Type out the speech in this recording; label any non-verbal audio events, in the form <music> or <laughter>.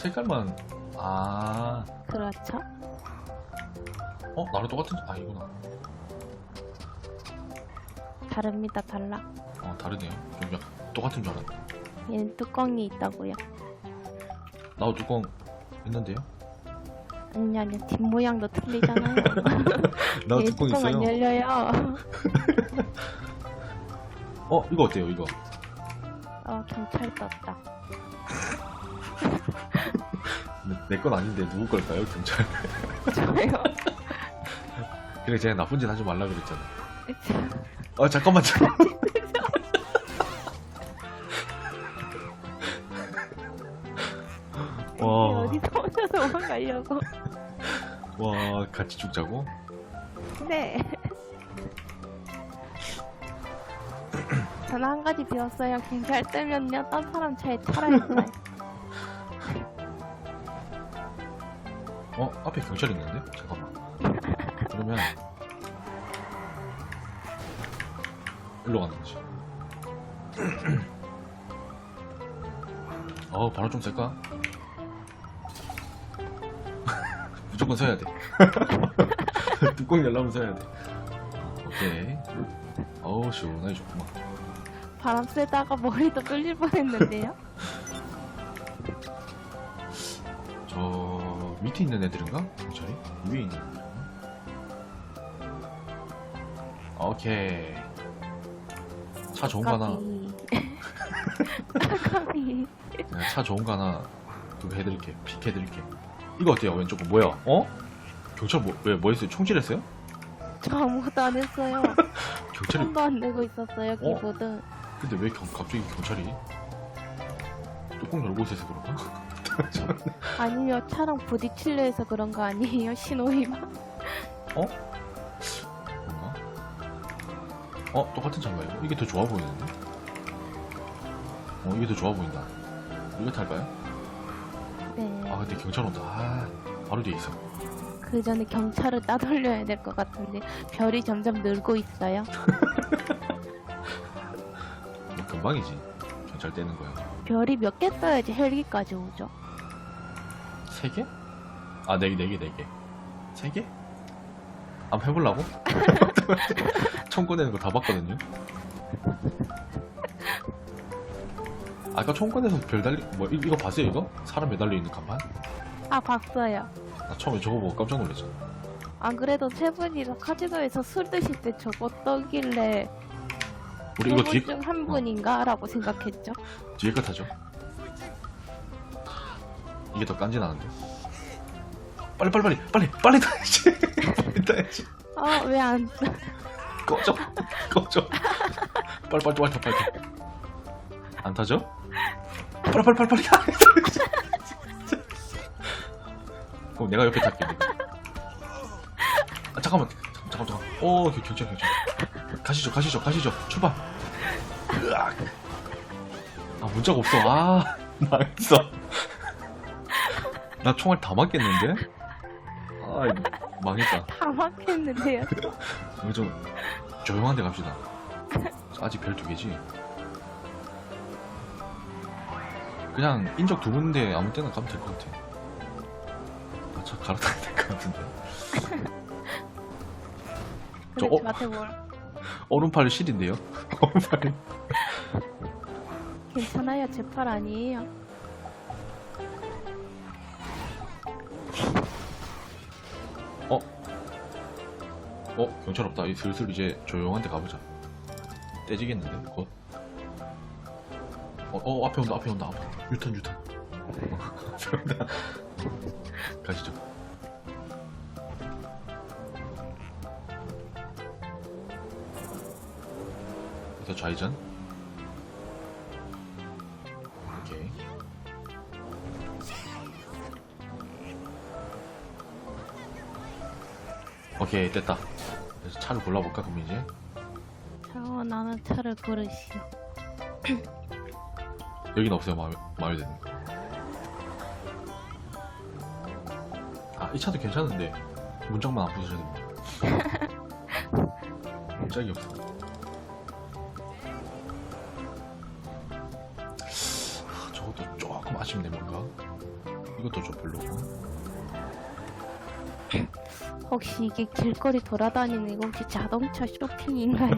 색깔만 아 그렇죠? 어? 나랑 똑같은 아 이구나 다릅니다, 달라. 어 다르네요 좀 약간 똑같은 줄 알았네 얘는 뚜껑이 있다고요. 나도 뚜껑 있는데요? 아니, 아니, 뒷 모양도 틀리잖아요. <laughs> 나도 얘 뚜껑 뚜껑 안 있어요 열려요. <laughs> 어 이거 어때요 이거 어, 경찰 떴다. 내 건 아닌데 누구 걸까요 경찰 저요. <laughs> 그래 제가 나쁜 짓 하지 말라 그랬잖아 <laughs> 어 잠깐만 잠깐만 <laughs> 와. 어디서 혼자 도망가려고. 와 같이 죽자고? 네. 저는 한 가지 배웠어요. 경찰 뜨면요, 딴 사람 차에 타라 했어요. 어 앞에 경찰 있는데? 잠깐만 그러면 일로 가는 거지 <clears throat> 어 바로 좀 쓸까? <laughs> 무조건 서야 돼 <laughs> 뚜껑 열려면 서야 돼 오케이 어우 시원하게 좋구만 바람 쐬다가 머리도 뚫릴 뻔했는데요. <laughs> 저 밑에 있는 애들인가? 경찰이? 위에 있는 애들인가? 오케이 차 좋은 거 하나 까비. 까비. 내가 차 좋은 거 하나 두개 해드릴게 픽 해드릴게 이거 어때요 왼쪽 거 뭐야 어? 경찰 뭐, 왜, 뭐 했어요? 총질했어요? 저 아무것도 안 했어요. <laughs> 경찰이 손도 안 내고 있었어요, 키보드. 근데 왜 경, 갑자기 경찰이 뚜껑 열고 있어서 그런가? <laughs> 아니면 차랑 부딪힐려 해서 그런 거 아니에요, 신호위반? 뭔가? 어? 똑같은 차인가요? 이게 더 좋아 보이는데? 어 이게 더 좋아 보인다 이거 탈까요? 네. 아 근데 경찰 온다 아 바로 뒤에 있어 그 전에 경찰을 따돌려야 될 것 같은데 별이 점점 늘고 있어요. <laughs> 뭐 금방이지 경찰 떼는 거야 별이 몇 개 떠야지 헬기까지 오죠. 세 개? 아, 네 개, 네 개, 네 개. 세 개? 한번 해보려고? <laughs> 총 꺼내는 거 다 봤거든요? <laughs> 아까 총 꺼내서 별 달리, 뭐, 이, 이거 봤어요, 이거? 사람 매달려 있는 간판? 아 봤어요. 나 처음에 저거 보고 깜짝 놀랐잖아. 안 그래도 세 분이서 카지노에서 술 드실 때 저거 떠길래 우리 이거 뒤에, 중한 분인가라고 생각했죠. 뒤에 거 타죠? 이게 더 깐지나는데? 빨리, 빨리, 빨리, 빨리, 빨리 타야지! 빨리 타야지. 아 왜 안? 꺼져 꺼져 빨리 빨리 빨리 빨리 안 타죠? 빨리 빨리 빨리 빨리 그럼 내가 옆에 탈게 내가. 아 잠깐만 잠깐 잠깐 오 겨- 경찰 경찰 가시죠 가시죠 가시죠 출발 으악 아 문자가 없어 아 <laughs> 망했어 나 총알 다 맞겠는데 아 망했다 다 막혔는데요. <laughs> 이거 좀 조용한 데 갑시다. 아직 별 두 개지. 그냥 인적 드문데 아무 때나 가면 될 것 같아. 아, 저 갈아타야 될 것 같은데. <laughs> 저, 근데 어? 저한테 뭘 <laughs> 오른팔 실인데요? 오른팔이. 괜찮아요. 제 팔 아니에요. 어? 경찰 없다. 이 슬슬 이제 조용한 데 가보자. 떼지겠는데? 곧. 어, 어, 앞에 온다, 앞에 온다, 앞에 온다. 유턴, 유턴. 온다. <laughs> 가시죠. 일단 좌회전. 오케이. 오케이, 됐다. 그래서 차를 골라볼까, 그럼 이제? 저 나는 차를 고르시오. <clears throat> 여긴 없어요, 마을, 마을 되는 거. 아, 이 차도 괜찮은데, 문짝만 안 부서져야 됩니다. <laughs> 문짝이 없어. 아, 저것도 조금 아쉽네, 뭔가. 이것도 줘 블로그 혹시 이게 길거리 돌아다니는 이거 혹시 자동차 쇼핑인가요?